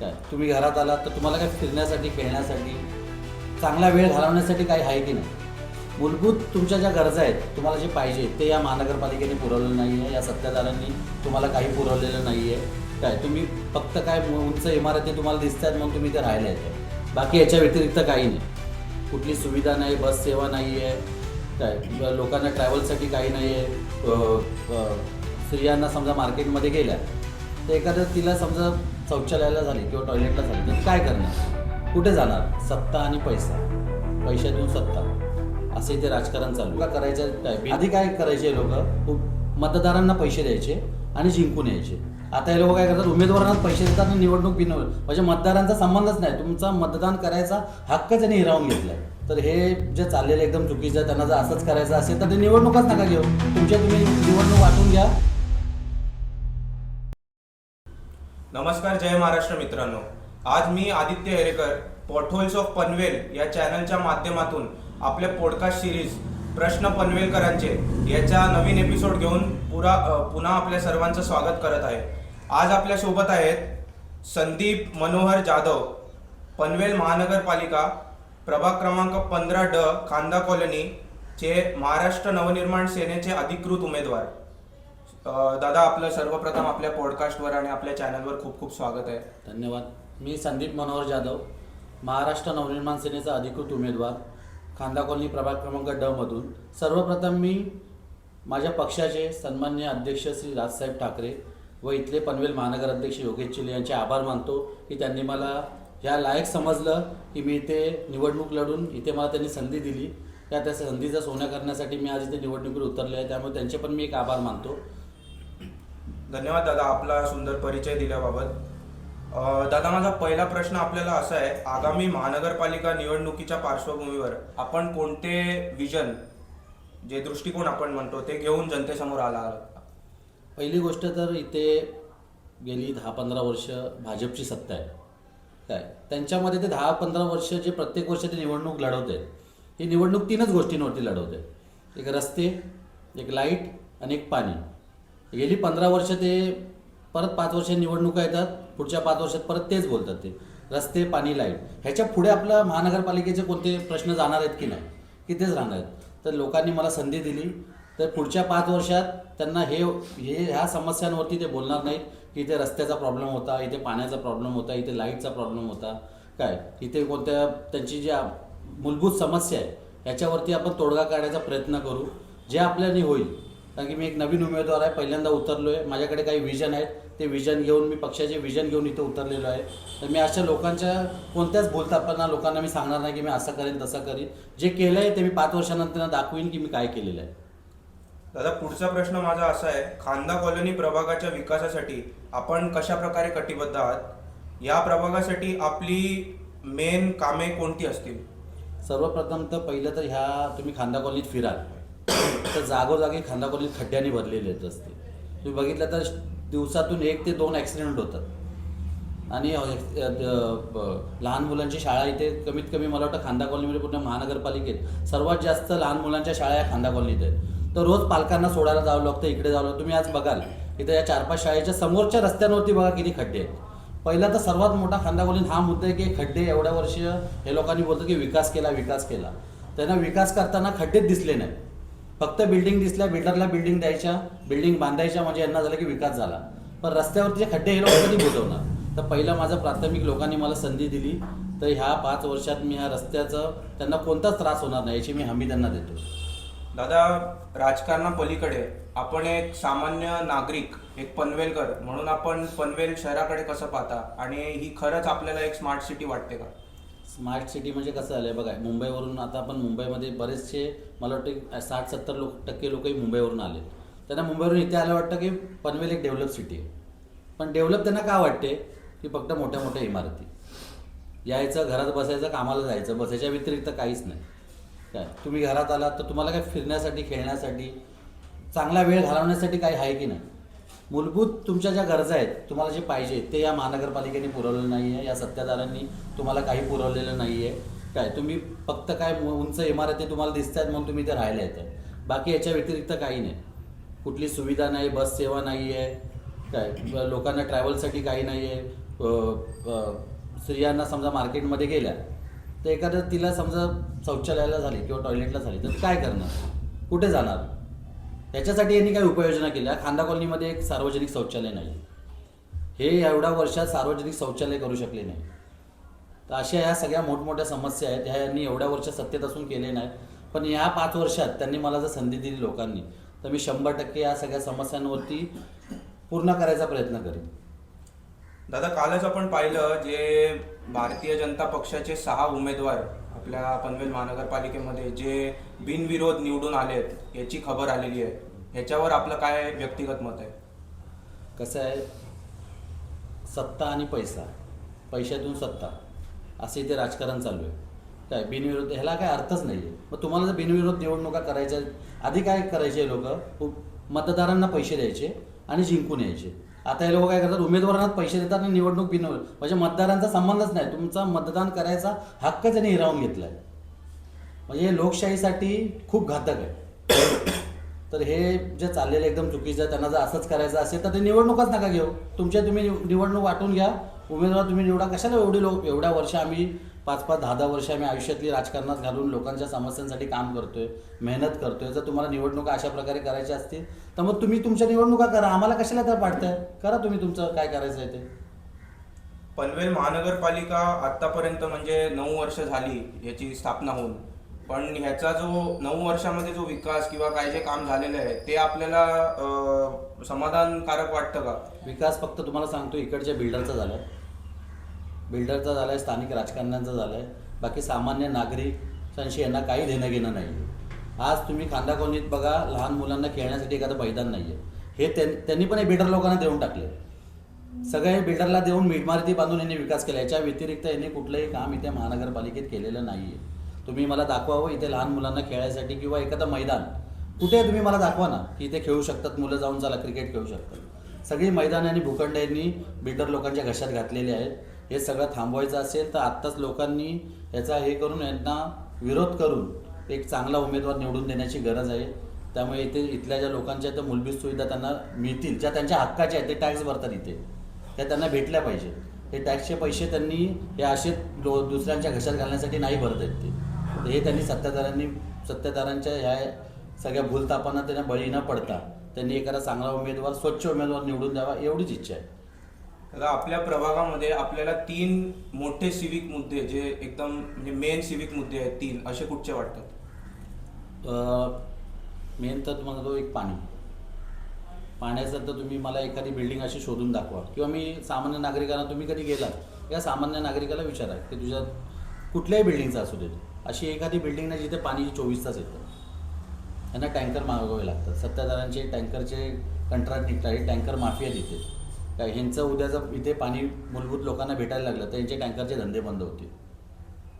काय? तुम्ही घरात आलात तर तुम्हाला काय फिरण्यासाठी खेळण्यासाठी चांगला वेळ घालवण्यासाठी काही आहे की नाही? मूलभूत तुमच्या ज्या गरजा आहेत तुम्हाला जे पाहिजे ते या महानगरपालिकेने पुरवलेलं नाही आहे या सत्ताधाऱ्यांनी तुम्हाला काही पुरवलेलं नाही आहे. काय? तुम्ही फक्त काय उंच इमारती तुम्हाला दिसत आहेत म्हणून तुम्ही ते राहिले आहेत. बाकी याच्या व्यतिरिक्त काही नाही. कुठली सुविधा नाही बस सेवा नाही आहे. काय? लोकांना ट्रॅव्हलसाठी काही नाही आहे. स्त्रियांना समजा मार्केटमध्ये गेल्या तर एखादं तिला समजा शौचालयाला झाली किंवा टॉयलेटला झाली तर काय करणार? कुठे जाणार? सत्ता आणि पैसा. पैशातून सत्ता. असे ते राजकारण चालू का करायचं काय? आधी काय करायचे लोक? मतदारांना पैसे द्यायचे आणि जिंकून यायचे. आता हे लोक काय करतात? उमेदवारांना पैसे देतात आणि निवडणूक बिनवलं म्हणजे मतदारांचा संबंधच नाही. तुमचा मतदान करायचा हक्क त्यांनी हिरावून घेतलाय. तर हे जे चाललेलं एकदम चुकीचं आहे त्यांना जर असंच करायचं असेल तर ते निवडणूकच नका घेऊ. तुमच्या तुम्ही निवडणूक वाटून घ्या. नमस्कार जय महाराष्ट्र मित्रांनो. आज मी आदित्य हेरेकर पॉटहोल्स ऑफ पनवेल या चॅनलच्या माध्यमातून आपल्या पॉडकास्ट सिरीज प्रश्न पनवेलकरांचे याचा नवीन एपिसोड घेऊन पुरा पुन्हा आपल्या सर्वांचं स्वागत करत आहे. आज आपल्यासोबत आहेत संदीप मनोहर जाधव पनवेल महानगरपालिका प्रभाग क्रमांक पंधरा ड खांदा कॉलनी चे महाराष्ट्र नवनिर्माण सेनेचे अधिकृत उमेदवार. दादा आपलं सर्वप्रथम आपल्या पॉडकास्टवर आणि आपल्या चॅनलवर खूप खूप स्वागत आहे. धन्यवाद. मी संदीप मनोहर जाधव महाराष्ट्र नवनिर्माण सेनेचा अधिकृत उमेदवार खांदा कॉलनी प्रभाग क्रमांक ड मधून. सर्वप्रथम मी माझ्या पक्षाचे सन्मान्य अध्यक्ष श्री राजसाहेब ठाकरे व इथले पनवेल महानगर अध्यक्ष योगेश चिले यांचे आभार मानतो की त्यांनी मला ह्या लायक समजलं की मी इथे निवडणूक लढून इथे मला त्यांनी संधी दिली. त्या त्या संधीचा सोन्या करण्यासाठी मी आज इथे निवडणुकीवर उतरले आहे त्यामुळे त्यांचे पण मी एक आभार मानतो. धन्यवाद दादा आपला सुंदर परिचय दिल्याबाबत. दादा माझा पहिला प्रश्न आपल्याला असा आहे आगामी महानगरपालिका निवडणुकीच्या पार्श्वभूमीवर आपण कोणते विजन जे दृष्टिकोन आपण म्हणतो ते घेऊन जनतेसमोर आला आहात? पहिली गोष्ट तर इथे गेली दहा पंधरा वर्ष भाजपची सत्ता आहे. काय? त्यांच्यामध्ये ते दहा पंधरा वर्ष जे प्रत्येक वर्ष ते निवडणूक लढवते ही निवडणूक तीनच गोष्टींवरती लढवते. एक रस्ते एक लाइट आणि एक पाणी. गेली पंधरा वर्ष ते परत पाच वर्ष निवडणुका येतात पुढच्या पाच वर्षात परत तेच बोलतात ते. रस्ते पाणी लाइट. ह्याच्या पुढे आपल्या महानगरपालिकेचे कोणते प्रश्न जाणार आहेत की नाही? की तेच राहणार आहेत. तर लोकांनी मला संधी दिली. तर पुढच्या पाच वर्षात त्यांना हे हे ह्या समस्यांवरती ते बोलणार नाहीत की इथे रस्त्याचा प्रॉब्लेम होता इथे पाण्याचा प्रॉब्लेम होता इथे लाईटचा प्रॉब्लेम होता. काय? इथे कोणत्या त्यांची ज्या मूलभूत समस्या आहे याच्यावरती आपण तोडगा काढायचा प्रयत्न करू. जे आपल्याने होईल कारण की मी एक नवीन उमेदवार आहे पहिल्यांदा उतरलो आहे माझ्याकडे काही विजन आहेत. ते विजन घेऊन मी पक्षाचे विजन घेऊन इथे उतरलेलो आहे. तर मी अशा लोकांच्या कोणत्याच बोलताना लोकांना मी सांगणार नाही की मी असं करेन तसं करीन. जे केलं आहे ते मी पाच वर्षानंतर दाखवीन की मी काय केलेलं आहे. दादा पुढचा प्रश्न माझा असा आहे खांदा कॉलनी प्रभागाच्या विकासासाठी आपण कशा प्रकारे कटिबद्ध आहात? या प्रभागासाठी आपली मेन कामे कोणती असतील? सर्वप्रथम तर पहिलं तर ह्या तुम्ही खांदा कॉलनीत फिराल. तर जागोजागी खांदाकोलीत खड्ड्याने भरलेले आहेत रस्ते. तुम्ही बघितलं तर दिवसातून एक ते दोन ॲक्सिडेंट होतात. आणि लहान मुलांची शाळा इथे कमीत कमी मला वाटतं खांदा कॉलनीमध्ये पूर्ण महानगरपालिकेत सर्वात जास्त लहान मुलांच्या शाळा या खांदा कॉलनीत आहेत. तर रोज पालकांना सोडायला जावं लागतं इकडे जावं लागतं. तुम्ही आज बघाल इथे या चार पाच शाळेच्या समोरच्या रस्त्यांवरती बघा किती खड्डे आहेत. पहिला तर सर्वात मोठा खांदा कॉलनीत हा मुद्दा आहे की खड्डे एवढ्या वर्ष हे लोकांनी बोलतो की विकास केला विकास केला. त्यांना विकास करताना खड्डेच दिसले नाही फक्त बिल्डिंग दिसल्या बिल्डरला बिल्डिंग द्यायच्या बिल्डिंग बांधायच्या म्हणजे यांना झालं की विकास झाला. पण रस्त्यावरचे खड्डे हे लोक कधी बुजवणार? तर पहिलं माझं प्राथमिक लोकांनी मला संधी दिली. तर ह्या पाच वर्षात मी ह्या रस्त्याचं त्यांना कोणताच त्रास होणार नाही याची मी हमी त्यांना देतो. दादा राजकारणा पलीकडे आपण एक सामान्य नागरिक एक पनवेलकर म्हणून आपण पनवेल शहराकडे कसं पाहता? आणि ही खरंच आपल्याला एक स्मार्ट सिटी वाटते का? स्मार्ट सिटी म्हणजे कसं झालं आहे बघा मुंबईवरून आता आपण मुंबईमध्ये बरेचसे मला वाटतं साठ सत्तर लोक टक्के लोकही मुंबईवरून आले. त्यांना मुंबईवरून इथे आलं वाटतं की पनवेल एक डेव्हलप सिटी आहे. पण डेव्हलप त्यांना का वाटते? की फक्त मोठ्या मोठ्या इमारती. यायचं घरात बसायचं कामाला जायचं बसायच्या व्यतिरिक्त काहीच नाही. काय? तुम्ही घरात आलात तर तुम्हाला काय फिरण्यासाठी खेळण्यासाठी चांगला वेळ घालवण्यासाठी काही आहे की नाही? मूलभूत तुमच्या ज्या गरजा आहेत तुम्हाला जे पाहिजे ते या महानगरपालिकेने पुरवलेलं नाही आहे या सत्ताधाऱ्यांनी तुम्हाला काही पुरवलेलं नाही आहे काय तुम्ही फक्त काय उंच इमारती तुम्हाला दिसत आहेत म्हणून तुम्ही ते राहायला येतं बाकी याच्या व्यतिरिक्त काही नाही. कुठली सुविधा नाही बस सेवा नाही आहे काय लोकांना ट्रॅव्हलसाठी काही नाही आहे स्त्रियांना समजा मार्केटमध्ये गेल्या तर एखाद्या तिला समजा शौचालयाला झाली किंवा टॉयलेटला झाली तर काय करणार? कुठे जाणार? याच्यासाठी यांनी काही उपाययोजना केल्या. खांदा कॉलनीमध्ये एक सार्वजनिक शौचालय नाही. हे एवढ्या वर्षात सार्वजनिक शौचालय करू शकले नाही. तर अशा ह्या सगळ्या मोठमोठ्या समस्या आहेत. ह्या यांनी एवढ्या वर्ष सत्तेत असून केले नाहीत. पण ह्या पाच वर्षात त्यांनी मला जर संधी दिली लोकांनी तर मी शंभर टक्के या सगळ्या समस्यांवरती पूर्ण करायचा प्रयत्न करेन. दादा कालच आपण पाहिलं जे भारतीय जनता पक्षाचे सहा उमेदवार आपल्या पनवेल महानगरपालिकेमध्ये जे बिनविरोध निवडून आलेत याची खबर आलेली आहे. ह्याच्यावर आपलं काय व्यक्तिगत मत आहे? कसं आहे? सत्ता आणि पैसा. पैशातून सत्ता. असे इथे राजकारण चालू आहे. काय बिनविरोध? ह्याला काय अर्थच नाही आहे मग तुम्हाला जर बिनविरोध निवडणुका करायच्या आधी काय करायचे लोक? मतदारांना पैसे द्यायचे आणि जिंकून यायचे. आता हे लोक काय करतात? उमेदवारांना पैसे देतात आणि निवडणूक बिनवल म्हणजे मतदारांचा संबंधच नाही. तुमचा मतदान करायचा हक्क त्यांनी हिरावून घेतला आहे म्हणजे हे लोकशाहीसाठी खूप घातक आहे. तर हे जे चाललेलं एकदम चुकीचं आहे त्यांना जर असंच करायचं असेल तर ते निवडणूकच नका घेऊ. तुमच्या तुम्ही निवडणूक वाटून घ्या. उमेदवार तुम्ही निवडा. कशाला एवढी लोक एवढ्या वर्ष आम्ही पाच पाच दहा दहा वर्ष आम्ही आयुष्यातली राजकारणात घालून लोकांच्या समस्यांसाठी काम करतोय मेहनत करतोय. जर तुम्हाला निवडणुका अशा प्रकारे करायच्या असतील तर मग तुम्ही तुमच्या निवडणुका करा. आम्हाला कशाला त्या पाडताय? करा तुम्ही तुमचं काय करायचं आहे ते. पनवेल महानगरपालिका आतापर्यंत म्हणजे नऊ वर्ष झाली याची स्थापना होऊन. पण ह्याचा जो नऊ वर्षामध्ये जो विकास किंवा काय जे काम झालेलं आहे ते आपल्याला अं, समाधानकारक वाटतं का? विकास फक्त तुम्हाला सांगतो इकडच्या बिल्डरचा झालाय. बिल्डरचा आहे स्थानिक राजकारण्यांचा आहे बाकी सामान्य नागरिकांशी यांना काही देणं घेणं नाही आहे आज तुम्ही खांदा कॉलनीत बघा लहान मुलांना खेळण्यासाठी एखादं मैदान नाही आहे हे त्यां- त्यांनी पण हे बिल्डर लोकांना देऊन टाकले सगळे बिल्डरला देऊन मिठमारती बांधून यांनी विकास केला. याच्या व्यतिरिक्त यांनी कुठलंही काम इथे महानगरपालिकेत केलेलं नाही आहे तुम्ही मला दाखवावं हो, इथे लहान मुलांना खेळायसाठी किंवा एखादं मैदान. कुठे तुम्ही मला दाखवा ना की इथे खेळू शकतात मुलं जाऊन चला क्रिकेट खेळू शकतात. सगळी मैदान आणि भूखंड यांनी बिल्डर लोकांच्या घशात घातलेले आहेत. हे सगळं थांबवायचं असेल तर आत्ताच लोकांनी याचा हे करून यांना विरोध करून एक चांगला उमेदवार निवडून देण्याची गरज आहे. त्यामुळे इथे इथल्या ज्या लोकांच्या त्या मूलभूत सुविधा त्यांना मिळतील ज्या त्यांच्या हक्काच्या आहेत ते टॅक्स भरतात इथे. त्या त्यांना भेटल्या पाहिजे. हे टॅक्सचे पैसे त्यांनी हे असे लो दुसऱ्यांच्या घशात घालण्यासाठी नाही भरत आहेत ते. हे त्यांनी सत्ताधाऱ्यांनी सत्ताधाऱ्यांच्या ह्या सगळ्या भूलतापांना त्यांना बळी न पडता त्यांनी एखादा चांगला उमेदवार स्वच्छ उमेदवार निवडून द्यावा एवढीच इच्छा आहे. आपल्या प्रभागामध्ये आपल्याला तीन मोठे सिविक मुद्दे जे एकदम म्हणजे मेन सिविक मुद्दे आहेत तीन असे कुठचे वाटतात? मेन तर तुम्हाला तो एक पाणी. पाण्याचं तर तुम्ही मला एखादी बिल्डिंग अशी शोधून दाखवा. किंवा मी सामान्य नागरिकांना तुम्ही कधी गेलात या सामान्य नागरिकाला विचारा की तुझ्या कुठल्याही बिल्डिंगचा असू दे. अशी एखादी बिल्डिंग नाही जिथे पाणी चोवीस तास येतं. त्यांना टँकर मागवावे लागतात. सत्ताधाऱ्यांचे टँकरचे कंत्राट निघतात. टँकर माफिया देते. ह्यांचं उद्या जर इथे पाणी मूलभूत लोकांना भेटायला लागलं तर यांचे टँकरचे धंदे बंद होतील.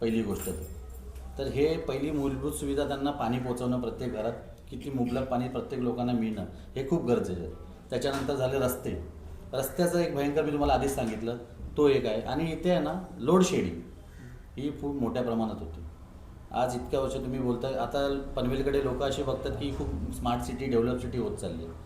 पहिली गोष्ट तर. तर हे पहिली मूलभूत सुविधा त्यांना पाणी पोचवणं प्रत्येक घरात किती मुबलक पाणी प्रत्येक लोकांना मिळणं हे खूप गरजेचं आहे. त्याच्यानंतर झाले रस्ते. रस्त्याचं एक भयंकर मी तुम्हाला आधीच सांगितलं तो एक आहे. आणि इथे आहे ना लोडशेडिंग ही खूप मोठ्या प्रमाणात होती. आज इतक्या वर्ष तुम्ही बोलताय आता पनवेलकडे लोक असे बघतात की खूप स्मार्ट सिटी डेव्हलप सिटी होत चालली आहे.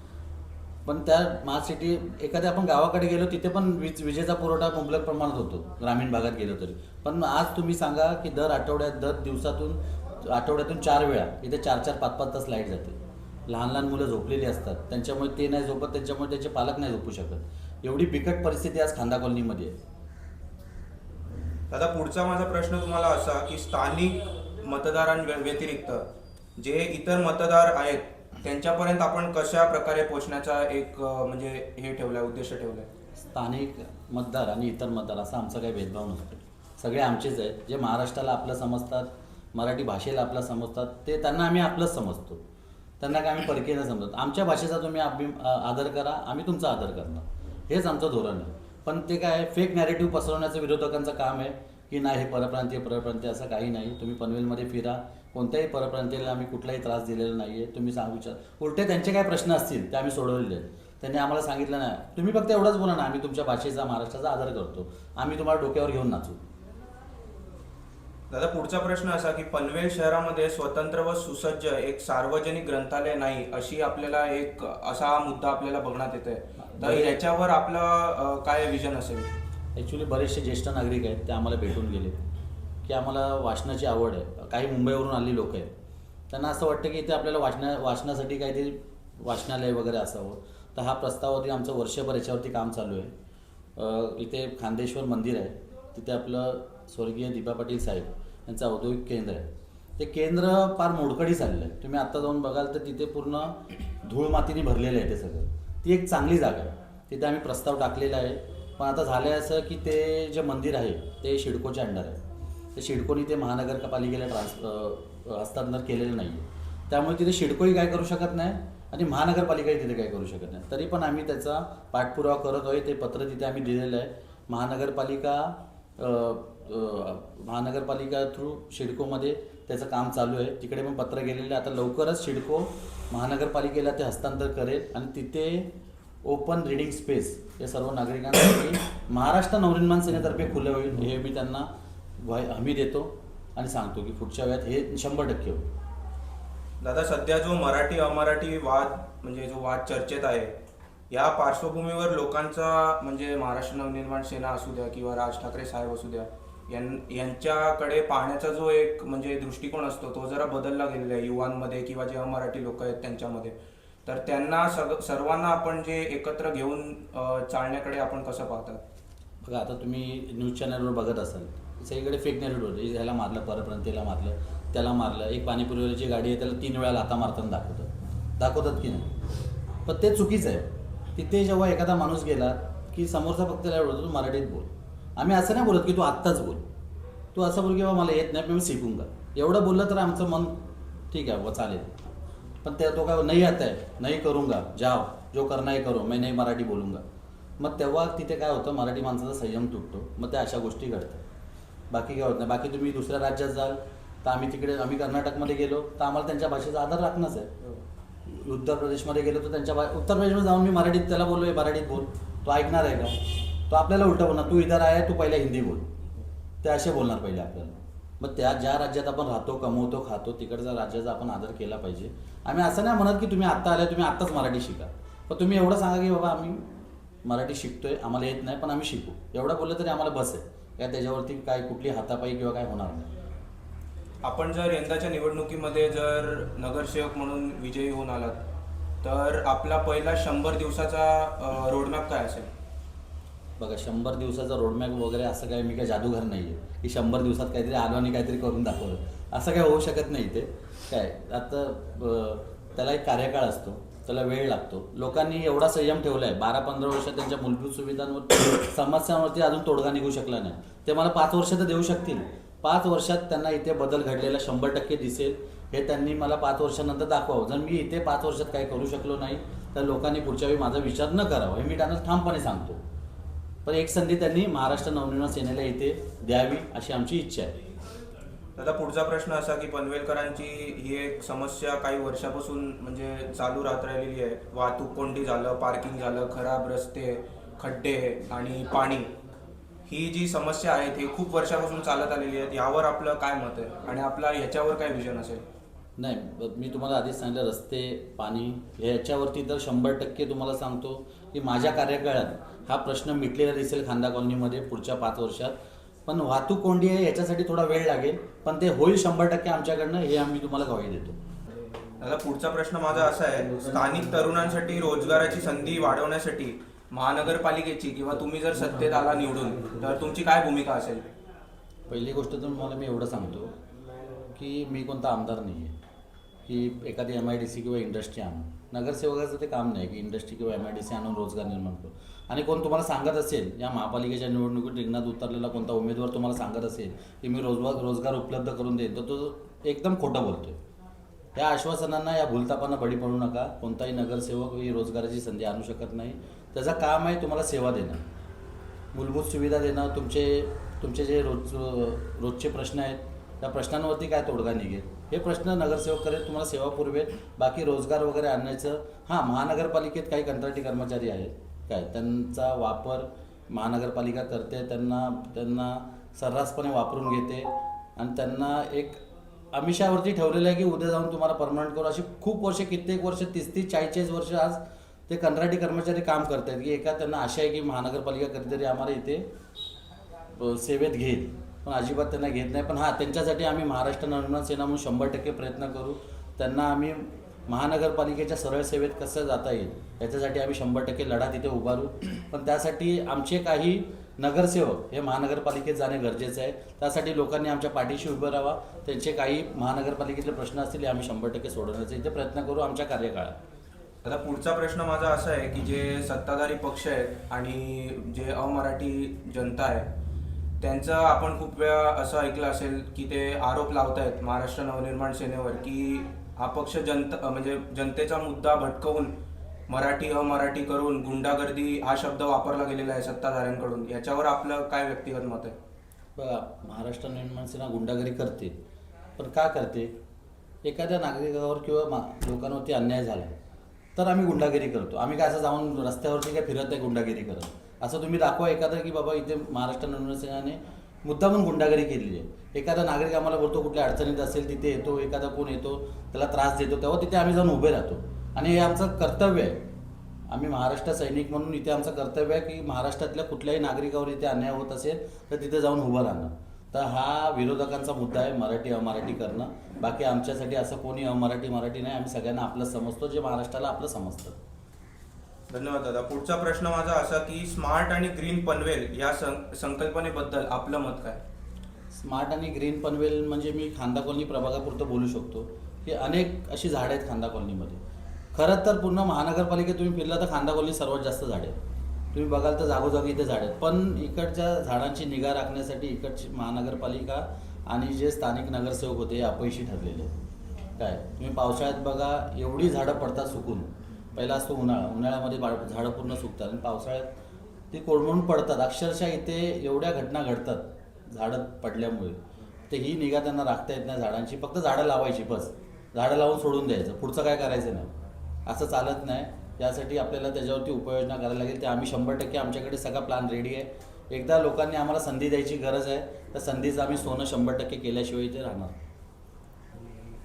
पण त्या स्मार्ट सिटी एखाद्या आपण गावाकडे गेलो तिथे पण वीज विजेचा पुरवठा मुबलक प्रमाणात होतो. ग्रामीण भागात गेलो तरी. पण आज तुम्ही सांगा की दर आठवड्यात दर दिवसातून आठवड्यातून चार वेळा इथे चार चार पाच पाच तास लाइट जाते. लहान लहान मुलं झोपलेली असतात. त्यांच्यामुळे ते नाही झोपत त्यांच्यामुळे त्यांचे पालक नाही झोपू शकत. एवढी बिकट परिस्थिती आज खांदा कॉलनीमध्ये आहे. दादा पुढचा माझा प्रश्न तुम्हाला असा की स्थानिक मतदारांव्यतिरिक्त जे इतर मतदार आहेत त्यांच्यापर्यंत आपण कशा प्रकारे पोहोचण्याचा एक म्हणजे हे ठेवलाय उद्देश ठेवलाय? स्थानिक मतदार आणि इतर मतदार असा आमचा काही भेदभाव नसतो. सगळे आमचेच आहेत. जे महाराष्ट्राला आपलं समजतात मराठी भाषेला आपलं समजतात ते त्यांना आम्ही आपलंच समजतो. त्यांना काय आम्ही परकीय नाही समजत. आमच्या भाषेचा तुम्ही आम्ही आदर करा आम्ही तुमचा आदर करणार. हेच आमचं धोरण आहे. पण ते काय फेक नॅरेटिव्ह पसरवण्याचं विरोधकांचं काम आहे. की नाही हे परप्रांतीय परप्रांतीय असं काही नाही. तुम्ही पनवेलमध्ये फिरा. कोणत्याही परप्रांतीयाला आम्ही कुठलाही त्रास दिलेला नाही आहे तुम्ही सांगू विचार उलटे त्यांचे काय प्रश्न असतील ते आम्ही सोडवलेले आहेत. त्यांनी आम्हाला सांगितलं नाही. तुम्ही फक्त एवढंच बोला ना आम्ही तुमच्या भाषेचा महाराष्ट्राचा आदर करतो. आम्ही तुम्हाला डोक्यावर घेऊन नाचू. दादा पुढचा प्रश्न असा की पनवेल शहरामध्ये स्वतंत्र व सुसज्ज एक सार्वजनिक ग्रंथालय नाही अशी आपल्याला एक असा मुद्दा आपल्याला बघण्यात येत आहे तर. याच्यावर आपलं काय विजन असेल? ॲक्च्युली बरेचसे ज्येष्ठ नागरिक आहेत ते आम्हाला भेटून गेले. की आम्हाला वाचनाची आवड आहे. काही मुंबईवरून आलेली लोक आहेत. त्यांना असं वाटतं की इथे आपल्याला वाचण्या वाचनासाठी काहीतरी वाचनालय वगैरे असावं. तर हा प्रस्तावावरती आमचं वर्षभर याच्यावरती काम चालू आहे. इथे खांदेश्वर मंदिर आहे. तिथे आपलं स्वर्गीय दीपा पाटील साहेब यांचं औद्योगिक केंद्र आहे. ते केंद्र फार मोडकडी चाललं आहे. तुम्ही आत्ता जाऊन बघाल तर तिथे पूर्ण धूळ मातीने भरलेलं आहे ते सगळं. ती एक चांगली जागा आहे. तिथे आम्ही प्रस्ताव टाकलेला आहे. पण आता झालं आहे असं की ते जे मंदिर आहे ते शिडकोच्या अंडर आहे. ते शिडकोनी ते महानगरपालिकेला ट्रान्स हस्तांतर केलेलं नाही आहे त्यामुळे तिथे शिडकोही काय करू शकत नाही आणि महानगरपालिकाही तिथे काय करू शकत नाही. तरी पण आम्ही त्याचा पाठपुरावा करत आहे ते पत्र तिथे आम्ही दिलेलं आहे. महानगरपालिका महानगरपालिका थ्रू शिडकोमध्ये त्याचं काम चालू आहे. तिकडे पण पत्र गेलेलं आहे. आता लवकरच शिडको महानगरपालिकेला ते हस्तांतर करेल आणि तिथे ओपन रिडिंग स्पेस या सर्व नागरिकांसाठी महाराष्ट्र नवनिर्माण सेनेतर्फे खुलं होईल हे मी त्यांना हमी देतो आणि सांगतो की पुढच्या वेळात हे शंभर टक्के होईल. दादा सध्या जो मराठी अमराठी वाद म्हणजे जो वाद चर्चेत आहे या पार्श्वभूमीवर लोकांचा म्हणजे महाराष्ट्र नवनिर्माण सेना असू द्या किंवा राज ठाकरे साहेब असू द्या यांच्याकडे पाहण्याचा जो एक म्हणजे दृष्टिकोन असतो तो जरा बदलला गेलेला आहे युवांमध्ये किंवा जे अमराठी लोक आहेत त्यांच्यामध्ये. तर त्यांना सग सर्वांना आपण जे एकत्र घेऊन चालण्याकडे आपण कसं पाहतात? बघा आता तुम्ही न्यूज चॅनलवर बघत असाल सगळीकडे फेक नॅरेटिव्ह होतं. ह्याला मारलं परपर्यंत त्याला मारलं त्याला मारलं. एक पाणीपुरीवाल्याची गाडी आहे त्याला तीन वेळा लाता मारताना दाखवतात. दाखवतात की नाही? पण ते चुकीचं आहे. तिथे जेव्हा एखादा माणूस गेला की समोरचा फक्त त्याला एवढं तू मराठीत बोल. आम्ही असं नाही बोलत की तू आत्ताच बोल. तू असं बोल की बाबा मला येत नाही मी शिकून का एवढं बोललं तर आमचं मन ठीक आहे बुवा चालेल. पण ते तो काय नाही आता है नाही करूंगा. जाओ. जो करना है करो. मैं नाही मराठी बोलूंगा. मग तेव्हा तिथे काय होतं? मराठी माणसाचा संयम तुटतो. मग त्या अशा गोष्टी घडतात. बाकी काय होत नाही. बाकी तुम्ही दुसऱ्या राज्यात जाल तर आम्ही तिकडे आम्ही कर्नाटकमध्ये गेलो तर आम्हाला त्यांच्या भाषेचा आदर राखणंच आहे. उत्तर प्रदेशमध्ये गेलो तर त्यांच्या भा उत्तर प्रदेशमध्ये जाऊन मी मराठीत त्याला बोललो मराठीत बोल. तो ऐकणार आहे का? तो आपल्याला उलटं बोलणार. तू इधर आहे तू पहिला हिंदी बोल. ते असे बोलणार पहिले आपल्याला. मग त्या ज्या राज्यात आपण राहतो कमवतो खातो तिकडच्या राज्याचा आपण आदर केला पाहिजे. आम्ही असं नाही म्हणत की तुम्ही आत्ता आले तुम्ही आत्ताच मराठी शिका. पण तुम्ही एवढं सांगा की बाबा आम्ही मराठी शिकतोय आम्हाला येत नाही पण आम्ही शिकू. एवढं बोललं तरी आम्हाला बस आहे. काय त्याच्यावरती काय कुठली हातापाई किंवा काय होणार नाही. आपण जर यंदाच्या निवडणुकीमध्ये जर नगरसेवक म्हणून विजयी होऊन आलात तर आपला पहिला शंभर दिवसाचा रोडमॅप काय असेल? बघा शंभर दिवसाचा रोडमॅप वगैरे असं काय मी काय जादूघर नाही आहे की शंभर दिवसात काहीतरी आलो आणि काहीतरी करून दाखवलं. असं काय होऊ शकत नाही ते काय? आता त्याला एक कार्यकाळ असतो. त्याला वेळ लागतो. लोकांनी एवढा संयम ठेवला आहे बारा पंधरा वर्ष त्यांच्या मूलभूत सुविधांवर समस्यांवरती अजून तोडगा निघू शकला नाही. ते मला पाच वर्ष तर देऊ शकतील. पाच वर्षात त्यांना इथे बदल घडलेला शंभर टक्के दिसेल. हे त्यांनी मला पाच वर्षानंतर दाखवावं. जर मी इथे पाच वर्षात काही करू शकलो नाही तर लोकांनी पुढच्या वेळी माझा विचार न करावा. हे मी त्यांना ठामपणे सांगतो. पण एक संधी त्यांनी महाराष्ट्र नवनिर्माण सेनेला इथे द्यावी अशी आमची इच्छा आहे. दादा पुढचा प्रश्न असा की पनवेलकरांची ही एक समस्या काही वर्षापासून म्हणजे चालू राहत राहिलेली आहे. वाहतूक कोंडी झालं पार्किंग झालं खराब रस्ते खड्डे आणि पाणी. ही जी समस्या आहे ती खूप वर्षापासून चालत आलेली आहे. यावर आपलं काय मत आहे? आणि आपला ह्याच्यावर काय विजन असेल? नाही मी तुम्हाला आधीच सांगितलं रस्ते पाणी ह्याच्यावरती तर शंभर टक्के तुम्हाला सांगतो की माझ्या कार्यकाळात हा प्रश्न मिटलेला दिसेल खांदा कॉलनीमध्ये पुढच्या पाच वर्षात. पण वाहतूक कोंडी आहे याच्यासाठी थोडा वेळ लागेल. पण ते होईल शंभर टक्के आमच्याकडनं हे आम्ही तुम्हाला ग्वाही देतो. दादा पुढचा प्रश्न माझा असा आहे स्थानिक तरुणांसाठी रोजगाराची संधी वाढवण्यासाठी महानगरपालिकेची किंवा तुम्ही जर सत्तेत आला निवडून तर तुमची काय भूमिका असेल? पहिली गोष्ट तर मला मी एवढं सांगतो की मी कोणता आमदार नाही आहे. की एखादी एम आय डी सी किंवा इंडस्ट्री आणून. नगरसेवकाचं ते काम नाही की इंडस्ट्री किंवा एम आय डी सी आणून रोजगार निर्माण करू आणि कोण तुम्हाला सांगत असेल या महापालिकेच्या निवडणुकीत रिंगणात उतरलेला कोणता उमेदवार तुम्हाला सांगत असेल की मी रोजगार रोजगार उपलब्ध करून देईन तर तो एकदम खोटं बोलतोय. या आश्वासनांना या भूलतापांना बळी पडू नका. कोणताही नगरसेवक ही रोजगाराची संधी आणू शकत नाही. त्याचं काम आहे तुम्हाला सेवा देणं. मूलभूत सुविधा देणं. तुमचे तुमचे जे रोज रोजचे प्रश्न आहेत त्या प्रश्नांवरती काय तोडगा निघेल? हे प्रश्न नगरसेवक करेल तुम्हाला सेवा पुरवेल. बाकी रोजगार वगैरे आणण्याचं हां महानगरपालिकेत काही कंत्राटी कर्मचारी आहेत. काय त्यांचा वापर महानगरपालिका करते त्यांना त्यांना सर्रासपणे वापरून घेते आणि त्यांना एक अमिषावरती ठेवलेलं आहे की उद्या जाऊन तुम्हाला परमनंट करू. अशी खूप वर्ष कित्येक वर्ष तीस तीस चाळीस चाळीस वर्ष आज ते कंत्राटी कर्मचारी काम करतायत की एका त्यांना आशा आहे की महानगरपालिका कधीतरी आम्हाला इथे सेवेत घेईल. पण अजिबात त्यांना घेत नाही. पण हां त्यांच्यासाठी आम्ही महाराष्ट्र नवनिर्माण सेना म्हणून शंभर टक्के प्रयत्न करू. त्यांना आम्ही महानगरपालिकेच्या सरळ सेवेत कसं जाता येईल? याच्यासाठी आम्ही शंभर टक्के लढा तिथे उभारू. पण त्यासाठी आमचे काही नगरसेवक हे महानगरपालिकेत जाणे गरजेचं आहे. त्यासाठी लोकांनी आमच्या पाठीशी उभं राहावा. त्यांचे काही महानगरपालिकेतले प्रश्न असतील हे आम्ही शंभर टक्के सोडवण्याचा इथे प्रयत्न करू आमच्या कार्यकाळात. आता पुढचा प्रश्न माझा असा आहे की जे सत्ताधारी पक्ष आहेत आणि जे अमराठी जनता आहे त्यांचं आपण खूप वेळा असं ऐकलं असेल की ते आरोप लावत आहेत महाराष्ट्र नवनिर्माण सेनेवर की हा पक्ष जनता म्हणजे जनतेचा मुद्दा भटकवून मराठी अमराठी करून गुंडागर्दी हा शब्द वापरला गेलेला आहे सत्ताधाऱ्यांकडून. याच्यावर आपलं काय व्यक्तिगत मत आहे? बघा महाराष्ट्र निर्माण सेना गुंडागिरी करते. पण का करते? एखाद्या नागरिकावर किंवा मा लोकांवरती अन्याय झाला तर आम्ही गुंडागिरी करतो. आम्ही काय असं जाऊन रस्त्यावरती काय फिरत नाही गुंडागिरी करत. असं तुम्ही दाखवा एखादं की बाबा इथे महाराष्ट्र निर्माण सेनाने मुद्दामून गुंडागिरी केलेली आहे. एखादा नागरिक आम्हाला बोलतो कुठल्या अडचणीत असेल तिथे येतो एखादा कोण येतो त्याला त्रास देतो तेव्हा तिथे आम्ही जाऊन उभे राहतो. आणि हे आमचं कर्तव्य आहे. आम्ही महाराष्ट्र सैनिक म्हणून इथे आमचं कर्तव्य आहे की महाराष्ट्रातल्या कुठल्याही नागरिकावर इथे अन्याय होत असेल तर तिथे जाऊन उभं राहणं. तर हा विरोधकांचा मुद्दा आहे मराठी अमराठी करणं. बाकी आमच्यासाठी असं कोणी अमराठी मराठी नाही आम्ही सगळ्यांना आपलं समजतो जे महाराष्ट्राला आपलं समजतं. धन्यवाद दादा. पुढचा प्रश्न माझा असा की स्मार्ट आणि ग्रीन पनवेल या सं- संकल्पनेबद्दल आपलं मत काय? स्मार्ट आणि ग्रीन पनवेल म्हणजे मी खांदा कॉलनी प्रभागापुरतं बोलू शकतो. की अनेक अशी झाडं आहेत खांदा कॉलनीमध्ये. खरं तर पूर्ण महानगरपालिकेत तुम्ही फिरला तर खांदा कॉलनी सर्वात जास्त झाडे आहेत. तुम्ही बघाल तर जागोजागी इथे झाडं आहेत. पण इकडच्या झाडांची निगा राखण्यासाठी इकडची महानगरपालिका आणि जे स्थानिक नगरसेवक होते हे अपयशी ठरलेले काय? तुम्ही पावसाळ्यात बघा एवढी झाडं पडतात सुकून. पहिला असतो उन्हाळा. उन्हाळ्यामध्ये बा- झाडं पूर्ण सुकतात आणि पावसाळ्यात ती कोळमळून पडतात. अक्षरशः इथे एवढ्या घटना घडतात झाडं पडल्यामुळे. ते ही निगा त्यांना राखता येत नाही झाडांची. फक्त झाडं लावायची बस. झाडं लावून सोडून द्यायचं. पुढचं काय करायचं नाही. असं चालत नाही. यासाठी आपल्याला त्याच्यावरती उपाययोजना करायला लागेल. ते आम्ही शंभर टक्के आमच्याकडे सगळा प्लॅन रेडी आहे. एकदा लोकांनी आम्हाला संधी द्यायची गरज आहे. तर संधीचं आम्ही सोनं शंभर टक्के केल्याशिवाय इथे राहणार.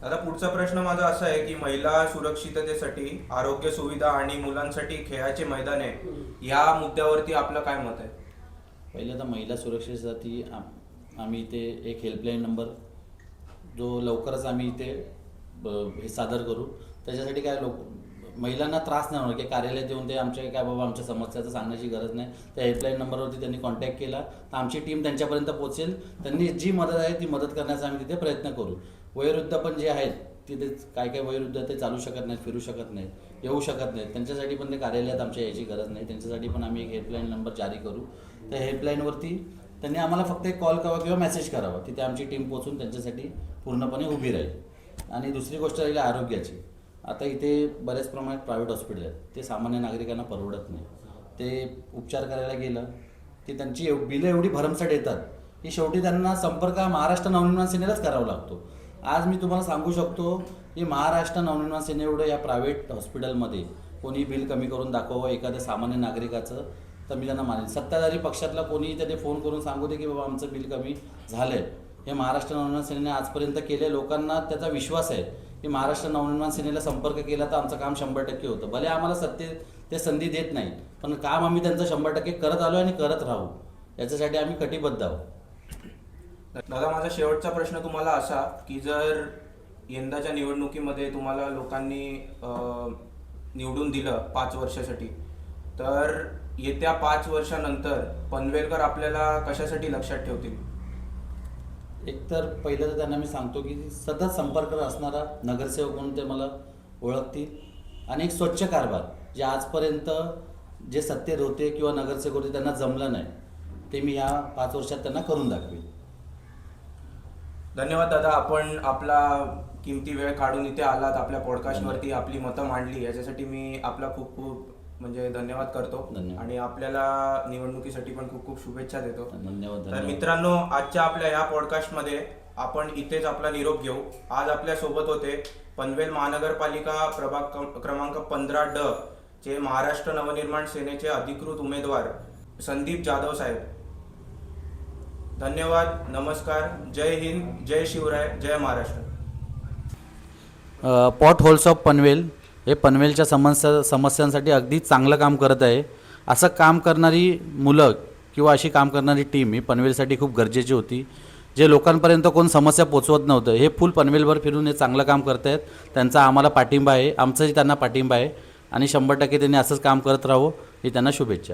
आता पुढचा प्रश्न माझा असा आहे की महिला सुरक्षिततेसाठी आरोग्य सुविधा आणि मुलांसाठी खेळाचे मैदाने या मुद्द्यावरती आपलं काय मत आहे? पहिले तर महिला सुरक्षेसाठी आम- आम्ही इथे एक हेल्पलाईन नंबर जो लवकरच आम्ही इथे ब- हे सादर करू. त्याच्यासाठी काय लोक महिलांना त्रास नाही होणार की कार्यालयात येऊन ते आमच्या काय बाबा आमच्या समस्याचं सांगण्याची गरज नाही. त्या हेल्पलाईन नंबरवरती त्यांनी कॉन्टॅक्ट केला. तर आमची टीम त्यांच्यापर्यंत पोहोचेल. त्यांनी जी मदत आहे ती मदत करण्याचा आम्ही तिथे प्रयत्न करू. वयोवृद्ध पण जे आहेत तिथे काय काय वयोवृद्ध ते चालू शकत नाहीत फिरू शकत नाहीत येऊ शकत नाहीत. त्यांच्यासाठी पण ते कार्यालयात आमच्या यायची गरज नाही. त्यांच्यासाठी पण आम्ही एक हेल्पलाईन नंबर जारी करू. त्या हेल्पलाईनवरती त्यांनी आम्हाला फक्त एक कॉल करावा किंवा मेसेज करावा. तिथे आमची टीम पोचून त्यांच्यासाठी पूर्णपणे उभी राहील. आणि दुसरी गोष्ट राहिली आरोग्याची. आता इथे बऱ्याच प्रमाणात प्रायव्हेट हॉस्पिटल आहेत. ते सामान्य नागरिकांना परवडत नाही. ते उपचार करायला गेलं की त्यांची एव बिलं एवढी भरमसाठ येतात की शेवटी त्यांना संपर्क हा महाराष्ट्र नवनिर्माण सेनेलाच करावा लागतो. आज मी तुम्हाला सांगू शकतो की महाराष्ट्र नवनिर्माण सेने एवढं या प्रायव्हेट हॉस्पिटलमध्ये कोणी बिल कमी करून दाखवावं एखाद्या सामान्य नागरिकाचं तर मी त्यांना मानेन. सत्ताधारी पक्षातला कोणीही त्याने फोन करून सांगू दे की बाबा आमचं बिल कमी झालं आहे हे महाराष्ट्र नवनिर्माण सेनेने आजपर्यंत केले लोकांना त्याचा विश्वास आहे की महाराष्ट्र नवनिर्माण सेनेला संपर्क केला तर आमचं काम शंभर टक्के होतं. भले आम्हाला सत्ते ते संधी देत नाही पण काम आम्ही त्यांचं शंभर टक्के करत आलो आणि करत राहू. याच्यासाठी आम्ही कटिबद्ध आहोत. दादा माझा शेवटचा प्रश्न तुम्हाला असा की जर यंदाच्या निवडणुकीमध्ये तुम्हाला लोकांनी निवडून दिलं पाच वर्षासाठी तर येत्या पाच वर्षानंतर पनवेलकर आपल्याला कशासाठी लक्षात ठेवतील? एकतर पहिलं तर त्यांना मी सांगतो की सतत संपर्क असणारा नगरसेवक म्हणून ते मला ओळखतील. आणि एक स्वच्छ कारभार जे आजपर्यंत जे सत्तेत होते किंवा नगरसेवक होते त्यांना जमलं नाही ते मी ह्या पाच वर्षात त्यांना करून दाखवेल. धन्यवाद दादा आपण आपला किमती वेळ काढून इथे आलात आपल्या पॉडकास्टवरती आपली मतं मांडली याच्यासाठी मी आपला खूप खूप म्हणजे धन्यवाद करतो. आणि आपल्याला निवडणुकीसाठी पण खूप खूप शुभेच्छा देतो. धन्यवाद तर मित्रांनो आजच्या आपल्या या पॉडकास्टमध्ये आपण इथेच आपला निरोप घेऊ. आज आपल्यासोबत होते पनवेल महानगरपालिका प्रभाग क्रम- क्रमांक पंधरा ड चे महाराष्ट्र नवनिर्माण सेनेचे अधिकृत उमेदवार संदीप जाधव साहेब. धन्यवाद नमस्कार जय हिंद जय शिवराय जय Maharashtra. Potholes of Panvel हे पनवेलच्या समस्या समस्यांसाठी अगदी चांगलं काम करत आहे. असं काम करणारी मुलं किंवा अशी काम करणारी टीम ही पनवेलसाठी खूप गरजेची होती. जे लोकांपर्यंत कोण समस्या पोचवत नव्हतं हे फुल पनवेलभर फिरून हे चांगलं काम करत आहेत. त्यांचा आम्हाला पाठिंबा आहे आमचाही त्यांना पाठिंबा आहे. आणि शंभर टक्के त्यांनी असंच काम करत राहो ही त्यांना शुभेच्छा.